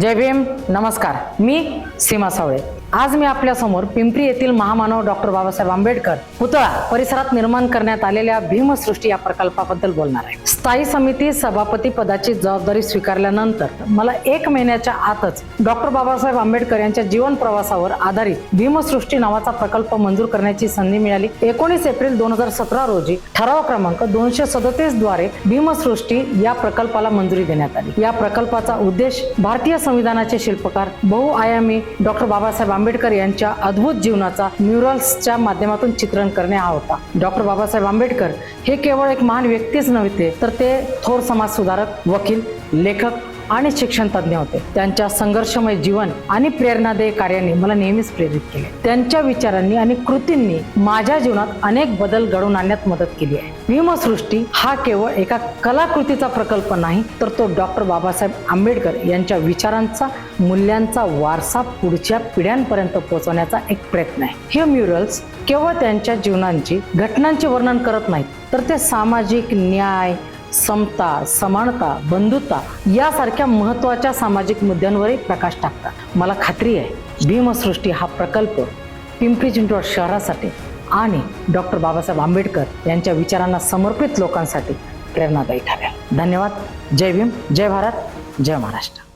जय भीम नमस्कार. मी सीमा सावळे. आज मी आपल्यासमोर पिंपरी येथील महामानव डॉक्टर बाबासाहेब आंबेडकर पुतळा परिसरात निर्माण करण्यात आलेल्या भीमसृष्टी या प्रकल्पाबद्दल बोलणार आहे. स्थायी समिती सभापती पदाची जबाबदारी स्वीकारल्यानंतर मला एक महिन्याच्या आतच डॉक्टर बाबासाहेब आंबेडकर यांच्या जीवन प्रवासावर आधारित भीमसृष्टी नावाचा प्रकल्प मंजूर करण्याची संधी मिळाली. एकोणीस एप्रिल दोन हजार सतरा रोजी ठराव क्रमांक दोनशे सदतीसद्वारे भीमसृष्टी या प्रकल्पाला मंजुरी देण्यात आली. या प्रकल्पाचा उद्देश भारतीय संविधानाचे शिल्पकार बहुआयामी डॉक्टर बाबासाहेब आंबेडकर यांच्या अद्भुत जीवनाचा म्युरल्सच्या माध्यमातून चित्रण करणे हा होता. डॉक्टर बाबासाहेब आंबेडकर हे केवळ एक महान व्यक्तीच नव्हते तर ते थोर समाज सुधारक वकील लेखक आणि शिक्षण तज्ज्ञ होते. त्यांच्या संघर्षमय जीवन आणि प्रेरणादायी कार्याने मला नेहमीच प्रेरित केले. त्यांच्या विचारांनी आणि कृतींनी माझ्या जीवनात अनेक बदल घडवून आणण्यात मदत केली आहे. भीमसृष्टी हा केवळ एका कलाकृतीचा प्रकल्प नाही तर तो डॉक्टर बाबासाहेब आंबेडकर यांच्या विचारांचा मूल्यांचा वारसा पुढच्या पिढ्यांपर्यंत पोहोचवण्याचा एक प्रयत्न आहे. हे म्युरल्स केवळ त्यांच्या जीवनांची घटनांचे वर्णन करत नाहीत तर ते सामाजिक न्याय समता समानता बंधुता यासारख्या महत्त्वाच्या सामाजिक मुद्द्यांवरही प्रकाश टाकतात. मला खात्री आहे भीमसृष्टी हा प्रकल्प पिंपरी चिंचवड शहरासाठी आणि डॉक्टर बाबासाहेब आंबेडकर यांच्या विचारांना समर्पित लोकांसाठी प्रेरणादायी ठरेल. धन्यवाद. जय भीम जय भारत जय महाराष्ट्र.